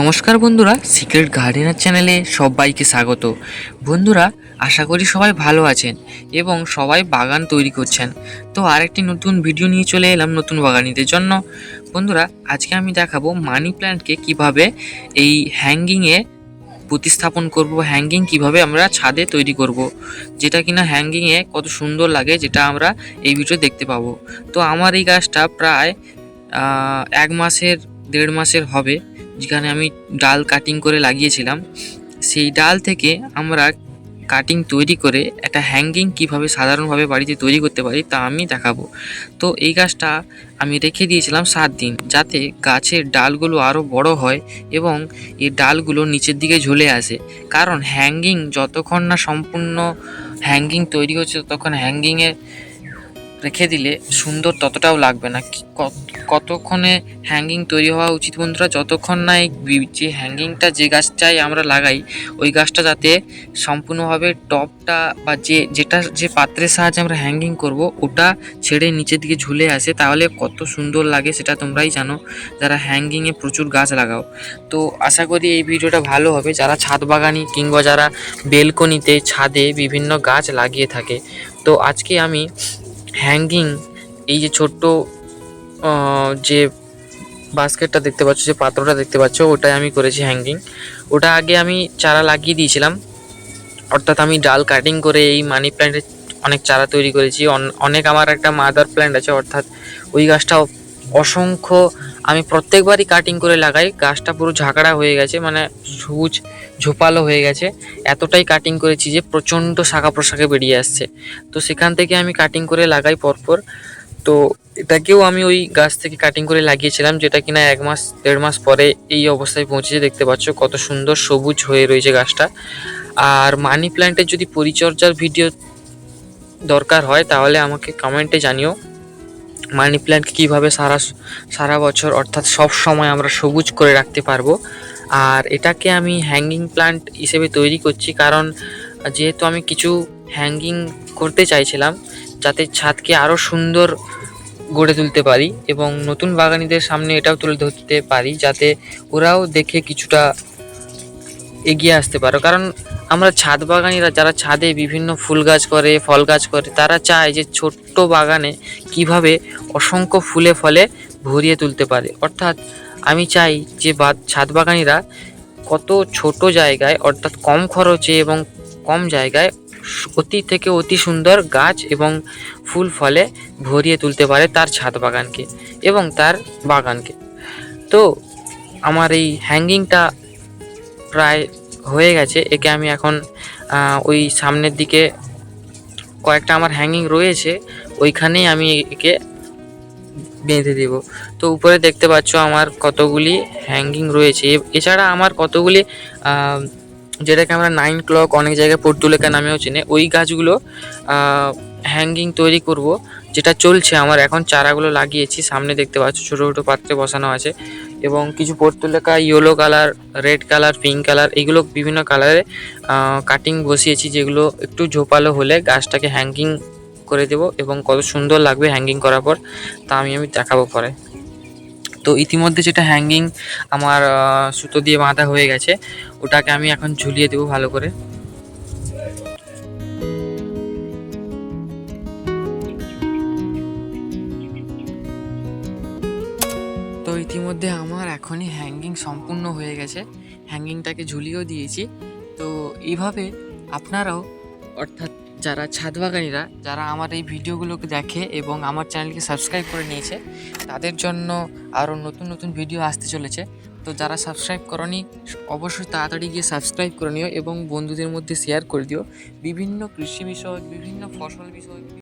নমস্কার বন্ধুরা, secret gardener চ্যানেলে সবাইকে স্বাগত। বন্ধুরা, আশা করি সবাই ভালো আছেন এবং সবাই বাগান তৈরি করছেন। তো আরেকটি নতুন ভিডিও নিয়ে চলে এলাম নতুন বাগানিদের জন্য। বন্ধুরা, আজকে আমি দেখাবো মানি প্ল্যান্টকে কীভাবে এই হ্যাঙ্গিংয়ে প্রতিস্থাপন করব হ্যাঙ্গিং কীভাবে আমরা ছাদে তৈরি করব। যেটা কিনা হ্যাঙ্গিংয়ে কত সুন্দর লাগে যেটা আমরা এই ভিডিও দেখতে পাবো। তো আমার এই গাছটা প্রায় এক মাসের দেড় মাসের হবে, যেখানে আমি ডাল কাটিং করে লাগিয়েছিলাম। সেই ডাল থেকে আমরা কাটিং তৈরি করে একটা হ্যাঙ্গিং কীভাবে সাধারণভাবে বাড়িতে তৈরি করতে পারি তা আমি দেখাবো। তো এই গাছটা আমি রেখে দিয়েছিলাম সাত দিন, যাতে গাছের ডালগুলো আরও বড় হয় এবং এই ডালগুলো নিচের দিকে ঝুলে আসে। কারণ হ্যাঙ্গিং যতক্ষণ না সম্পূর্ণ হ্যাঙ্গিং তৈরি হচ্ছে, ততক্ষণ হ্যাঙ্গিংয়ে রেখে দিলে সুন্দর ততটাও লাগবে না। কতক্ষণে হ্যাঙ্গিং তৈরি হওয়া উচিত বন্ধুরা? যতক্ষণ না এই যে হ্যাঙ্গিংটা যে গাছটাই আমরা লাগাই, ওই গাছটা যাতে সম্পূর্ণভাবে টপটা বা যে, যেটা যে পাত্রের সাহায্যে আমরা হ্যাঙ্গিং করব, ওটা ছেড়ে নিচের দিকে ঝুলে আসে, তাহলে কত সুন্দর লাগে সেটা তোমরাই জানো। যারা হ্যাঙ্গিংয়ে প্রচুর গাছ লাগাও। তো আশা করি এই ভিডিওটা ভালো হবে। যারা ছাদ বাগানি কিংবা যারা বেলকনিতে ছাদে বিভিন্ন গাছ লাগিয়ে থাকে। তো আজকে আমি হ্যাঙ্গিং এই যে ছোট্ট যে বাস্কেটটা দেখতে পাচ্ছ, যে পাত্রটা দেখতে পাচ্ছ, ওটাই আমি করেছি হ্যাঙ্গিং ওটা আগে আমি চারা লাগিয়ে দিয়েছিলাম। অর্থাৎ আমি ডাল কাটিং করে এই মানি প্ল্যান্টের অনেক চারা তৈরি করেছি। অন- অনেক আমার একটা মাদার প্ল্যান্ট আছে, অর্থাৎ ওই গাছটা অসংখ্য, আমি প্রত্যেকবারই কাটিং করে লাগাই, গাছটা পুরো ঝাঁকড়া হয়ে গেছে মানে সবুজ, ঝোপালো হয়ে গেছে। এতটাই কাটিং করেছি যে প্রচণ্ড শাখা প্রশাখে বেরিয়ে আসছে। তো সেখান থেকে আমি কাটিং করে লাগাই পরপর। তো এটাকেও আমি ওই গাছ থেকে কাটিং করে লাগিয়েছিলাম, যেটা কিনা এক মাস, দেড় মাস পরে এই অবস্থায় পৌঁছেছে, দেখতে পাচ্ছ কত সুন্দর সবুজ হয়ে রয়েছে গাছটা। আর মানি প্ল্যান্টের যদি পরিচর্যার ভিডিও দরকার হয়, তাহলে আমাকে কমেন্টে জানিও। মানি প্ল্যান্টকে কীভাবে সারা সারা বছর, অর্থাৎ সব সময় আমরা সবুজ করে রাখতে পারব। আর এটাকে আমি হ্যাঙ্গিং প্ল্যান্ট হিসেবে তৈরি করছি কারণ যেহেতু আমি কিছু হ্যাঙ্গিং করতে চাইছিলাম, যাতে ছাদকে আরও সুন্দর গড়ে তুলতে পারি এবং নতুন বাগানিদের সামনে এটাও তুলে ধরতে পারি, যাতে ওরাও দেখে কিছুটা এগিয়ে আসতে পারো। কারণ আমরা ছাদ বাগানিরা যারা ছাদে বিভিন্ন ফুল গাছ করে, ফল গাছ করে, তারা চায় যে ছোট্ট বাগানে কীভাবে অসংখ্য ফুলে ফলে ভরিয়ে তুলতে পারে। অর্থাৎ আমি চাই যে বা, ছাদ বাগানিরা কত ছোট জায়গায়, অর্থাৎ কম খরচে এবং কম জায়গায় অতি থেকে অতি সুন্দর গাছ এবং ফুল ফলে ভরিয়ে তুলতে পারে তার ছাদ বাগানকে এবং তার বাগানকে। তো আমার এই হ্যাঙ্গিংটা প্রায় হয়ে গেছে। একে আমি এখন ওই সামনের দিকে কয়েকটা আমার হ্যাঙ্গিং রয়েছে, ওইখানেই আমি একে বেঁধে দেব। তো উপরে দেখতে পাচ্ছ আমার কতগুলি হ্যাঙ্গিং রয়েছে। এছাড়া আমার কতগুলি যেটাকে আমরা নাইন ক্লক অনেক জায়গায় পর্তুলেকা নামেও চেনে, ওই গাছগুলো হ্যাঙ্গিং তৈরি করব, যেটা চলছে আমার। এখন চারাগুলো লাগিয়েছি, সামনে দেখতে পাচ্ছ ছোটো ছোটো পাত্রে বসানো আছে। এবং কিছু portulaca yellow colour red colour pink colour এগুলো বিভিন্ন কালারে কাটিং বসিয়েছি যেগুলো একটু ঝোপালো হলে গাছটাকে হ্যাঙ্গিং করে দেব এবং কত সুন্দর লাগবে হ্যাঙ্গিং করার পর, তা আমি আমি দেখাবো পরে। তো ইতিমধ্যে যেটা হ্যাঙ্গিং আমার সুতো দিয়ে বাঁধা হয়ে গেছে, ওটাকে আমি এখন ঝুলিয়ে দেবো ভালো করে। ইতিমধ্যে আমার এখনই হ্যাঙ্গিং সম্পূর্ণ হয়ে গেছে। হ্যাঙ্গিংটাকে ঝুলিয়েও দিয়েছি। তো এইভাবে আপনারাও, অর্থাৎ যারা ছাদ বাগানিরা যারা আমার এই ভিডিওগুলোকে দেখে এবং আমার চ্যানেলকে সাবস্ক্রাইব করে নিয়েছে, তাদের জন্য আরও নতুন নতুন ভিডিও আসতে চলেছে। তো যারা সাবস্ক্রাইব করনি, অবশ্যই তাড়াতাড়ি গিয়ে সাবস্ক্রাইব করে নিও এবং বন্ধুদের মধ্যে শেয়ার করে দিও। বিভিন্ন কৃষি বিষয়ক, বিভিন্ন ফসল বিষয়ক